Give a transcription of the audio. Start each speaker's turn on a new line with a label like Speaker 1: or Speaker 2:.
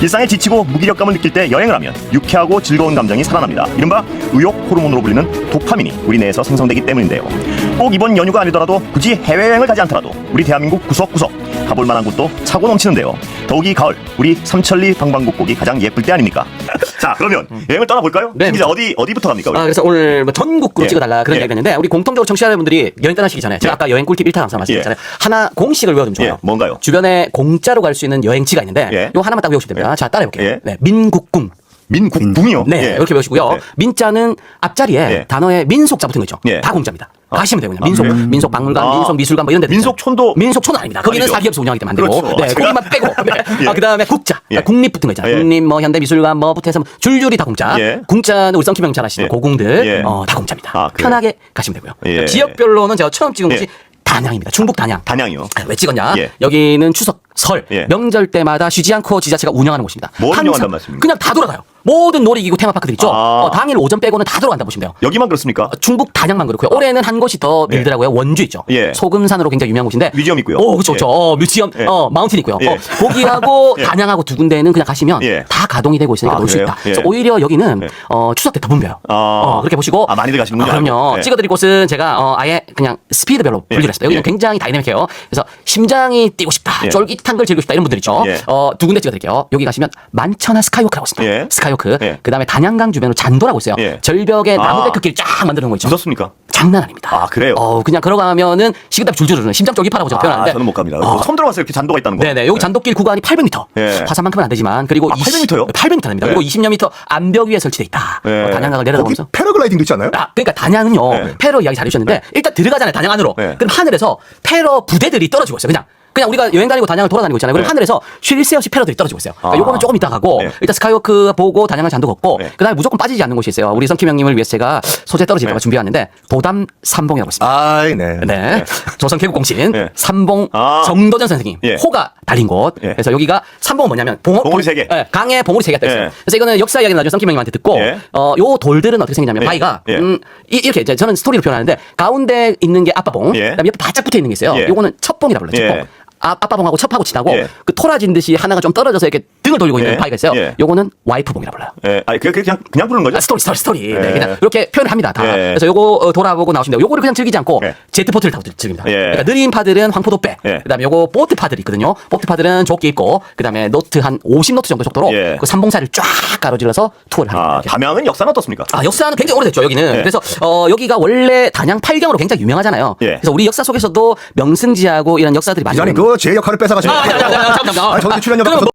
Speaker 1: 일상에 지치고 무기력감을 느낄 때 여행을 하면 유쾌하고 즐거운 감정이 살아납니다. 이른바 의욕 호르몬으로 불리는 도파민이 우리 뇌에서 생성되기 때문인데요. 꼭 이번 연휴가 아니더라도 굳이 해외여행을 가지 않더라도 우리 대한민국 구석구석 가볼 만한 곳도 차고 넘치는데요. 더욱이 가을 우리 삼천리 방방곡곡이 가장 예쁠 때 아닙니까? 자 그러면 여행을 떠나볼까요?
Speaker 2: 네,
Speaker 1: 김 기자 어디 어디부터 갑니까? 우리?
Speaker 2: 아, 그래서 오늘 뭐 전국으로
Speaker 1: 예.
Speaker 2: 찍어달라 그런
Speaker 1: 예.
Speaker 2: 이야기가 있는데 우리 공통적으로 청취자분들이 여행 떠나시기 전에 제가
Speaker 1: 예.
Speaker 2: 아까 여행 꿀팁 1탄 항상 말씀드렸잖아요. 하나 공식을 외워두면 좋아요.
Speaker 1: 예, 뭔가요?
Speaker 2: 주변에 공짜로 갈 수 있는 여행지가 있는데
Speaker 1: 예.
Speaker 2: 요 하나만 딱 외우시면 됩니다. 자 따라해볼게요.
Speaker 1: 예.
Speaker 2: 네, 민국궁.
Speaker 1: 민국궁이요.
Speaker 2: 네,
Speaker 1: 예.
Speaker 2: 이렇게 외우시고요.
Speaker 1: 네.
Speaker 2: 민자는 앞자리에
Speaker 1: 예.
Speaker 2: 단어에 민속자 붙은 거 있죠.
Speaker 1: 예.
Speaker 2: 다 공짜입니다. 가시면 되고요. 민속,
Speaker 1: 그래요?
Speaker 2: 민속 박물관,
Speaker 1: 아.
Speaker 2: 민속 미술관 뭐 이런 데.
Speaker 1: 민속촌도
Speaker 2: 민속촌 아닙니다. 거기는
Speaker 1: 아니죠.
Speaker 2: 사기업소 운영하기 때문에 안 되고.
Speaker 1: 그렇죠.
Speaker 2: 네, 거기만 빼고. 네.
Speaker 1: 예.
Speaker 2: 아, 그 다음에 국자.
Speaker 1: 예.
Speaker 2: 아, 국립 붙은 거 있잖아요.
Speaker 1: 예.
Speaker 2: 국립, 뭐 현대미술관, 뭐부터 해서 뭐 줄줄이 다 공짜.
Speaker 1: 예.
Speaker 2: 공짜는 우리 썬킴 형잘 아시는
Speaker 1: 예.
Speaker 2: 고궁들.
Speaker 1: 예.
Speaker 2: 어, 다 공짜입니다.
Speaker 1: 아, 그래요?
Speaker 2: 편하게 가시면 되고요.
Speaker 1: 예.
Speaker 2: 지역별로는 제가 처음 찍은 곳이
Speaker 1: 예.
Speaker 2: 단양입니다. 충북 단양.
Speaker 1: 단양이요.
Speaker 2: 아, 왜 찍었냐?
Speaker 1: 예.
Speaker 2: 여기는 추석, 설,
Speaker 1: 예.
Speaker 2: 명절 때마다 쉬지 않고 지자체가 운영하는 곳입니다.
Speaker 1: 뭘 운영한단 말씀입니까?
Speaker 2: 그냥 다 돌아가요. 모든 놀이기구 테마파크들 있죠.
Speaker 1: 아.
Speaker 2: 어, 당일 오전 빼고는 다 돌아간다 보시면 돼요.
Speaker 1: 여기만 그렇습니까?
Speaker 2: 중북 단양만 그렇고요. 올해는 한 곳이 더 밀더라고요. 원주 있죠.
Speaker 1: 예.
Speaker 2: 소금산으로 굉장히 유명한 곳인데.
Speaker 1: 뮤지엄 있고요.
Speaker 2: 오, 그렇죠,
Speaker 1: 예.
Speaker 2: 그렇죠. 어, 뮤지엄,
Speaker 1: 예.
Speaker 2: 어, 마운틴 있고요.
Speaker 1: 예.
Speaker 2: 어, 거기하고
Speaker 1: 예.
Speaker 2: 단양하고 두 군데는 그냥 가시면
Speaker 1: 예.
Speaker 2: 다 가동이 되고 있으니까
Speaker 1: 아,
Speaker 2: 놀 수
Speaker 1: 그래요?
Speaker 2: 있다.
Speaker 1: 예.
Speaker 2: 그래서 오히려 여기는
Speaker 1: 예.
Speaker 2: 어, 추석 때 더 붐벼요.
Speaker 1: 아.
Speaker 2: 어, 그렇게 보시고.
Speaker 1: 아, 많이들 가시는군요.
Speaker 2: 아, 그럼요.
Speaker 1: 예.
Speaker 2: 찍어드릴 곳은 제가 어, 아예 그냥 스피드별로
Speaker 1: 예.
Speaker 2: 분류를 했어요. 여기는
Speaker 1: 예.
Speaker 2: 굉장히 다이내믹해요. 그래서 심장이 뛰고 싶다,
Speaker 1: 예.
Speaker 2: 쫄깃한 걸 즐기고 싶다 이런 분들 있죠.
Speaker 1: 예.
Speaker 2: 어, 두 군데 찍어드릴게요. 여기 가시면 만천하 스카이워크라고 있습니다.
Speaker 1: 예.
Speaker 2: 스카이워크.
Speaker 1: 예.
Speaker 2: 그 다음에 단양강 주변으로 잔도라고 있어요.
Speaker 1: 예.
Speaker 2: 절벽에 나무
Speaker 1: 아.
Speaker 2: 데크길 쫙 만들어 놓은 거 있죠.
Speaker 1: 무섭습니까?
Speaker 2: 장난 아닙니다.
Speaker 1: 아, 그래요?
Speaker 2: 어, 그냥 걸어가면은 식은땀 줄줄 흐르는 심장 쫄깃하라고 제가
Speaker 1: 아,
Speaker 2: 표현하는데.
Speaker 1: 저는 못 갑니다.
Speaker 2: 어,
Speaker 1: 처음 들어봤어요. 이렇게 잔도가 있다는 거.
Speaker 2: 네네. 여기 잔도길 구간이 800m.
Speaker 1: 예.
Speaker 2: 화산만큼은 안 되지만 그리고
Speaker 1: 아, 800m 요?
Speaker 2: 800m입니다.
Speaker 1: 예.
Speaker 2: 그리고 20여 미터 암벽 위에 설치돼 있다.
Speaker 1: 예.
Speaker 2: 어, 단양강을
Speaker 3: 거기
Speaker 2: 내려다보면서.
Speaker 3: 패러글라이딩도 있지 않아요?
Speaker 2: 아, 그러니까 단양은요.
Speaker 1: 네.
Speaker 2: 패러 이야기 잘 해 주셨는데 일단 들어가잖아요. 단양 안으로.
Speaker 1: 네.
Speaker 2: 그럼 하늘에서 패러 부대들이 떨어지고 있어요. 그냥. 그냥 우리가 여행 다니고 단양을 돌아다니고 있잖아요. 그럼
Speaker 1: 네.
Speaker 2: 하늘에서 쉴 새 없이 패러들이 떨어지고 있어요. 그러니까
Speaker 1: 아.
Speaker 2: 요거는 조금 이따 가고
Speaker 1: 네.
Speaker 2: 일단 스카이워크 보고 단양을 잔도 걷고
Speaker 1: 네.
Speaker 2: 그다음에 무조건 빠지지 않는 곳이 있어요. 우리 성킴 형님을 위해서 제가 소재 떨어질까 봐
Speaker 1: 네.
Speaker 2: 준비해왔는데 도담 삼봉이라고 있습니다.
Speaker 3: 아이, 네.
Speaker 2: 네. 조선 개국 공신
Speaker 1: 네.
Speaker 2: 삼봉
Speaker 1: 아.
Speaker 2: 정도전 선생님
Speaker 1: 예.
Speaker 2: 호가 달린 곳.
Speaker 1: 예.
Speaker 2: 그래서 여기가 삼봉은 뭐냐면 봉,
Speaker 1: 봉우리 세 개.
Speaker 2: 예, 강에 봉우리 세 개가 떠 있어요.
Speaker 1: 예.
Speaker 2: 그래서 이거는 역사 이야기는 나중에 썬킴 형님한테 듣고
Speaker 1: 예.
Speaker 2: 어, 요 돌들은 어떻게 생기냐면
Speaker 1: 예.
Speaker 2: 바위가
Speaker 1: 예.
Speaker 2: 음, 이, 렇게 이제 저는 스토리로 표현하는데 가운데 있는 게 아빠봉,
Speaker 1: 예.
Speaker 2: 그다음에 옆에 바짝 붙어 있는 게 있어요.
Speaker 1: 예.
Speaker 2: 요거는 첫봉이라 불러요. 첫봉.
Speaker 1: 예.
Speaker 2: 아, 아빠봉하고 첩하고 지나고
Speaker 1: 예.
Speaker 2: 그 토라진 듯이 하나가 좀 떨어져서 이렇게 등을 돌리고 있는
Speaker 1: 예.
Speaker 2: 바위가 있어요.
Speaker 1: 예.
Speaker 2: 요거는 와이프봉이라 불러요.
Speaker 1: 예. 아니, 그 그냥 그냥 부르는 거죠?
Speaker 2: 아, 스토리, 스토리, 스토리.
Speaker 1: 예.
Speaker 2: 네, 그냥 이렇게 표현을 합니다. 다.
Speaker 1: 예.
Speaker 2: 그래서 요거 어, 돌아보고 나오시면 돼요. 요거를 그냥 즐기지 않고
Speaker 1: 예.
Speaker 2: 제트포트를 타고 즐깁니다.
Speaker 1: 예.
Speaker 2: 그러니까 느린 파들은 황포도배.
Speaker 1: 예.
Speaker 2: 그 다음에 요거 보트 파들이 있거든요. 보트 파들은 조끼 입고 그 다음에 노트 한 50노트 정도 속도로
Speaker 1: 예.
Speaker 2: 그 삼봉사를 쫙 가로질러서 투어를 합니다.
Speaker 1: 아,
Speaker 2: 이렇게.
Speaker 1: 담양은 역사는 어떻습니까?
Speaker 2: 아, 역사는 굉장히 오래됐죠, 여기는.
Speaker 1: 예.
Speaker 2: 그래서, 어, 여기가 원래 단양 팔경으로 굉장히 유명하잖아요.
Speaker 1: 예.
Speaker 2: 그래서 우리 역사 속에서도 명승지하고 이런 역사들이 많이.
Speaker 3: 기자님,
Speaker 2: 있는-
Speaker 3: 그거 제 역할을 뺏어가지고.
Speaker 2: 아, 잠깐만, 잠깐만, 잠깐만.
Speaker 3: 아니, 저기 출연료
Speaker 2: 그럼
Speaker 3: 받아서